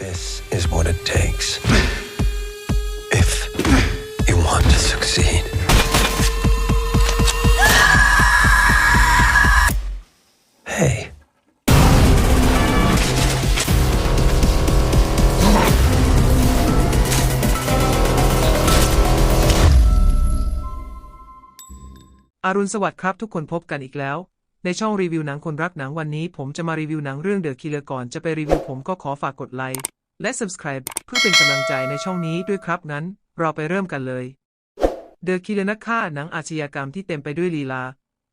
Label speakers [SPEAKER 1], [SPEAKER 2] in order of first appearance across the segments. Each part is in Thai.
[SPEAKER 1] This is what it takes. If you want to succeed. Hey.
[SPEAKER 2] อารุณสวัสดิ์ครับทุกคนพบกันอีกแล้ว ในช่องรีวิวหนังคนรักหนังวันนี้ผมจะมารีวิวหนังเรื่อง The Killer ก่อนจะไปรีวิวผมก็ขอฝากกดไลค์และ Subscribe เพื่อเป็นกำลังใจในช่องนี้ด้วยครับงั้น เราไปเริ่มกันเลย The Killer นักฆ่าหนังอาชญากรรมที่เต็มไปด้วยลีลา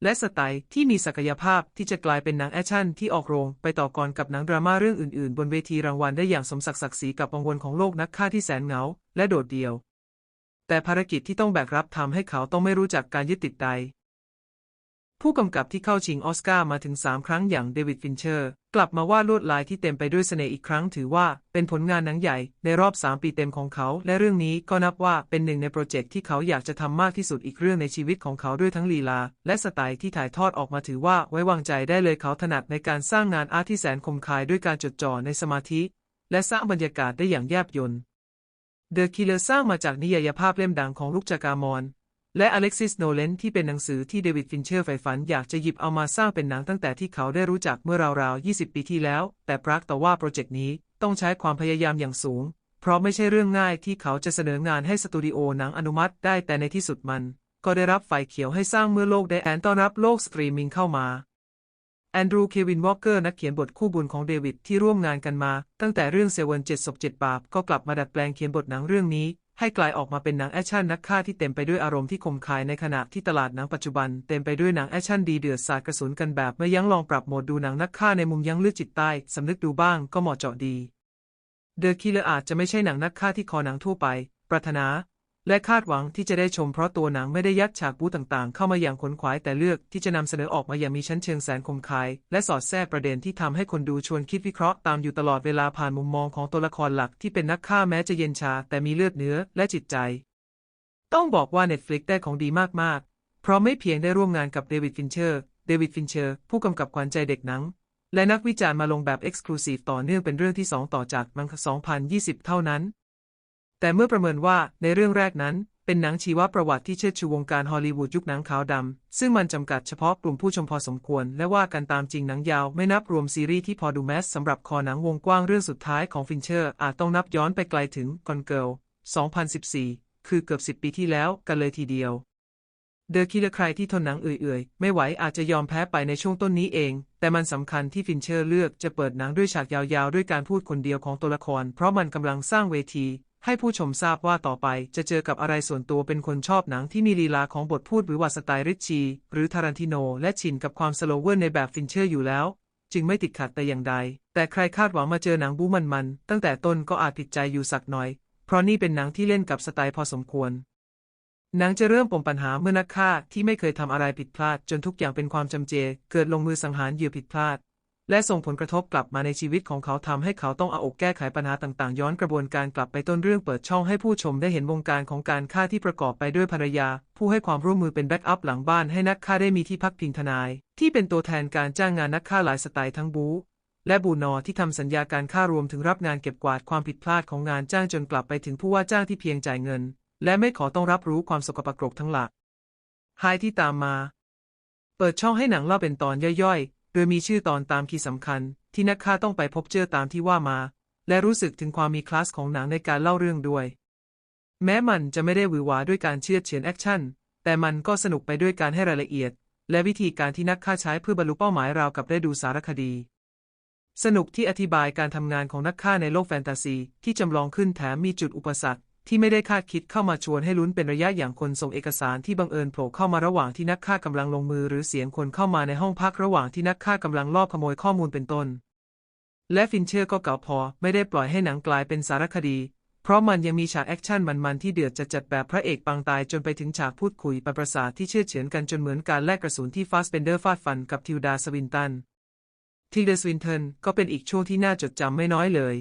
[SPEAKER 2] และสไตล์ที่มีศักยภาพที่จะกลายเป็นหนังแอคชั่นที่ออกโรงไปต่อกรกับหนังดราม่าเรื่องอื่นๆ บนเวทีรางวัลได้อย่างสมศักดิ์ศักดิ์ศรีกับวังวนของโลกนักฆ่าที่แสนเหงาและโดดเดี่ยว แต่ภารกิจที่ต้องแบกรับทำให้เขาต้องไม่รู้จักการยึดติดใด ผู้กำกับที่เข้าชิงออสการ์มาถึง 3 ครั้งอย่างเดวิดฟินเชอร์ กลับมาวาดลวดลายที่เต็มไปด้วยเสน่ห์อีกครั้งถือว่าเป็นผลงานหนังใหญ่ในรอบ 3 ปีเต็มของเขา และเรื่องนี้ก็นับว่าเป็นหนึ่งในโปรเจกต์ที่เขาอยากจะทำมากที่สุดอีกเรื่องในชีวิตของเขาด้วยทั้งลีลา และสไตล์ที่ถ่ายทอดออกมาถือว่าไว้วางใจได้เลยเขาถนัดในการสร้างงานอาร์ตที่แสนคมคายด้วยการจดจ่อในสมาธิ และสร้างบรรยากาศได้อย่างแยบยล The Killer สร้างมาจากนิยายภาพเล่มดังของลุกจากามอน และอเล็กซิสโนเลนที่เป็นหนังสือที่เดวิดฟินเชอร์ใฝ่ฝันอยากจะหยิบเอามาสร้างเป็นหนังตั้งแต่ที่เขาได้รู้จักเมื่อราวๆ 20 ปีที่แล้ว แต่ปรากฏว่าโปรเจกต์นี้ต้องใช้ความพยายามอย่างสูง เพราะไม่ใช่เรื่องง่ายที่เขาจะเสนองานให้สตูดิโอหนังอนุมัติได้แต่ในที่สุดมัน ก็ได้รับไฟเขียวให้สร้างเมื่อโลกได้แอนต้อนรับโลกสตรีมมิ่งเข้ามาแอนดรูว์ เควิน วอลเกอร์ นักเขียนบทคู่บุญของเดวิดที่ร่วมงานกันมา ตั้งแต่เรื่องเซเว่นเจ็ดศพเจ็ดบาป ก็กลับมาดัดแปลงเขียนบทหนังเรื่องนี้ ให้กลายออกมาเป็นหนังแอคชั่นนักฆ่าที่เต็มไปด้วยอารมณ์ที่คมคายในขณะที่ตลาดหนังปัจจุบันเต็มไปด้วยหนังแอคชั่นดีเดือดสาดกระสุนกันแบบไม่ยั้งลองปรับโหมดดูหนังนักฆ่าในมุมยั้งเลือดจิตใต้สำนึกดูบ้างก็เหมาะเจาะดีเดอะคิลเลอร์อาจจะไม่ใช่หนังนักฆ่าที่คอหนังทั่วไป ปรารถนา และคาดหวังที่จะได้ชมเพราะตัวหนังไม่ได้ยัดฉากบู๊ต่างๆ เข้ามาอย่างขนขวายแต่เลือกที่จะนำเสนอออกมาอย่างมีชั้นเชิงแสนคมคาย และสอดแทรกประเด็นที่ทำให้คนดูชวนคิดวิเคราะห์ตามอยู่ตลอดเวลาผ่านมุมมองของตัวละครหลักที่เป็นนักฆ่าแม้จะเย็นชา แต่มีเลือดเนื้อและจิตใจ ต้องบอกว่า Netflix ได้ของดีมากๆ เพราะไม่เพียงได้ร่วมงานกับเดวิดฟินเชอร์เดวิดฟินเชอร์ผู้กำกับขวัญใจเด็กหนังและนักวิจารณ์มาลงแบบ Exclusive ต่อเนื่องเป็นเรื่องที่ 2 ต่อจากมังค2020 เท่านั้น แต่เมื่อประเมินว่าในเรื่องแรกนั้น เป็นหนังชีวประวัติที่เชิดชูวงการฮอลลีวูดยุคหนังขาวดำ ซึ่งมันจำกัดเฉพาะกลุ่มผู้ชมพอสมควร และว่ากันตามจริงหนังยาวไม่นับรวมซีรีส์ที่พอดูแมสสำหรับคอหนังวงกว้างเรื่องสุดท้ายของฟินเชอร์ อาจต้องนับย้อนไปไกลถึง Gone Girl 2014 คือเกือบ10 ปีที่แล้วกันเลยทีเดียวเดอะคิลเลอร์ใครที่ทนหนังเอื่อยๆ ไม่ไหวอาจจะยอมแพ้ไปในช่วงต้นนี้เอง แต่มันสำคัญที่ฟินเชอร์เลือกจะเปิดหนังด้วยฉากยาวๆ ด้วยการพูดคนเดียวของตัวละคร เพราะมันกำลังสร้างเวที ให้ผู้ชมทราบว่าต่อไปจะเจอกับอะไรส่วนตัวเป็นคนชอบหนังที่มีลีลาของบทพูดหรือว่าสไตล์ริชชี หรือทารันติโน และชินกับความสโลเวอร์ในแบบฟินเชอร์อยู่แล้ว จึงไม่ติดขัดแต่อย่างใด แต่ใครคาดหวังมาเจอหนังบู๊มันๆ ตั้งแต่ต้นก็อาจผิดใจอยู่สักหน่อย เพราะนี่เป็นหนังที่เล่นกับสไตล์พอสมควรหนังจะเริ่มปมปัญหาเมื่อนักฆ่าที่ไม่เคยทำอะไรผิดพลาด จนทุกอย่างเป็นความจำเจ เกิดลงมือสังหารเหยื่อผิดพลาด และส่งผลกระทบกลับมาในชีวิตของเขาทำให้เขาต้องเอาอกแก้ไขปัญหาต่างๆ ย้อนกระบวนการกลับไปต้นเรื่องเปิดช่องให้ผู้ชมได้เห็นวงการของการฆ่าที่ประกอบไปด้วยภรรยา ผู้ให้ความร่วมมือเป็นแบ็กอัพหลังบ้านให้นักฆ่าได้มีที่พักพิงทนาย ที่เป็นตัวแทนการจ้างงานนักฆ่าหลายสไตล์ทั้งบู๊และบูนอที่ทำสัญญาการฆ่ารวมถึงรับงานเก็บกวาดความผิดพลาดของงานจ้างจนกลับไปถึงผู้ว่าจ้างที่เพียงจ่ายเงิน และไม่ขอต้องรับรู้ความสกปรกทั้งหลักไฮที่ตามมา เปิดช่องให้หนังเล่าเป็นตอนย่อยๆ ดยมีชื่อตอนตามคีย์สำคัญ ที่นักฆ่าต้องไปพบเจอตามที่ว่ามา และรู้สึกถึงความมีคลาสของหนังในการเล่าเรื่องด้วย แม้มันจะไม่ได้หวือหวาด้วยการเชื่อดเฉือนแอคชั่น แต่มันก็สนุกไปด้วยการให้รายละเอียด และวิธีการที่นักฆ่าใช้เพื่อบรรลุเป้าหมายราวกับได้ดูสารคดี สนุกที่อธิบายการทำงานของนักฆ่าในโลกแฟนตาซี ที่จำลองขึ้นแถมมีจุดอุปสรรค ที่ไม่ได้คาดคิดเข้ามาชวนให้ลุ้นเป็นระยะอย่างคนส่งเอกสารที่บังเอิญโผล่เข้ามาระหว่างที่นักฆ่ากำลังลงมือหรือเสียงคนเข้ามาในห้องพักระหว่างที่นักฆ่ากำลังลอบขโมยข้อมูลเป็นต้น และฟินเชอร์ก็เก่าพอไม่ได้ปล่อยให้หนังกลายเป็นสารคดี เพราะมันยังมีฉากแอคชั่นมันๆที่เดือดจะจัดแบบพระเอกปางตายจนไปถึงฉากพูดคุยปประสาทที่เชื่อเฉือนกันจนเหมือนการแลกกระสุนที่ฟาสเปนเดอร์ฟาดฟันกับทิวดาสวินตันทิลเดสวินเทนก็เป็นอีกช่วงที่น่าจดจำไม่น้อยเลย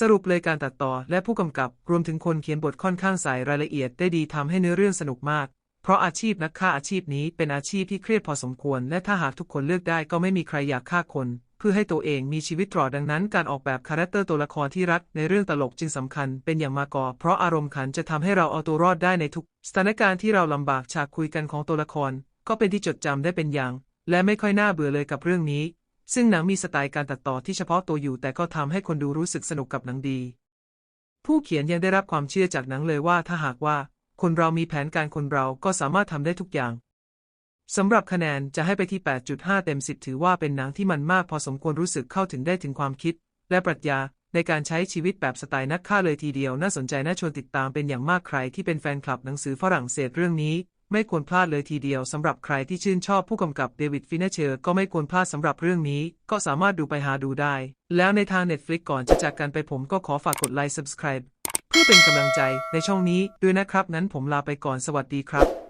[SPEAKER 2] สรุปเลยการตัดต่อและผู้กำกับรวมถึงคนเขียนบทค่อนข้างใส่รายละเอียดได้ดีทำให้เนื้อเรื่องสนุกมาก เพราะอาชีพนักฆ่าอาชีพนี้เป็นอาชีพที่เครียดพอสมควร และถ้าหากทุกคนเลือกได้ก็ไม่มีใครอยากฆ่าคน เพื่อให้ตัวเองมีชีวิตรอดดังนั้น การออกแบบคาแรคเตอร์ตัวละครที่รักในเรื่องตลกจึงสำคัญเป็นอย่างมากอเพราะอารมณ์ขันจะทำให้เราเอาตัวรอดได้ในทุกสถานการณ์ที่เราลำบากฉากคุยกันของตัวละคร ก็เป็นที่จดจำได้เป็นอย่าง และไม่ค่อยน่าเบื่อเลยกับเรื่องนี้ ซึ่งหนังมีสไตล์การตัดต่อที่เฉพาะตัวอยู่ แต่ก็ทำให้คนดูรู้สึกสนุกกับหนังดี ผู้เขียนยังได้รับความเชื่อจากหนังเลยว่าถ้าหากว่า คนเรามีแผนการคนเราก็สามารถทำได้ทุกอย่างสำหรับคะแนนจะให้ไปที่ 8.5 เต็ม 10 ถือว่าเป็นหนังที่มันมากพอสมควรรู้สึกเข้าถึงได้ถึงความคิด และปรัชญาในการใช้ชีวิตแบบสไตล์นักฆ่าเลยทีเดียว น่าสนใจน่าชวนติดตามเป็นอย่างมากใครที่เป็นแฟนคลับหนังสือฝรั่งเศสเรื่องนี้ ไม่ควรพลาดเลยทีเดียวสำหรับใครที่ชื่นชอบผู้กำกับเดวิดฟินเชอร์ก็ไม่ควรพลาดสำหรับเรื่องนี้ ก็สามารถดูไปหาดูได้ แล้วในทาง Netflix ก่อนจะจากกันไปผมก็ขอฝากกดไลค์ subscribe เพื่อเป็นกำลังใจในช่องนี้ด้วยนะครับ นั้นผมลาไปก่อนสวัสดีครับ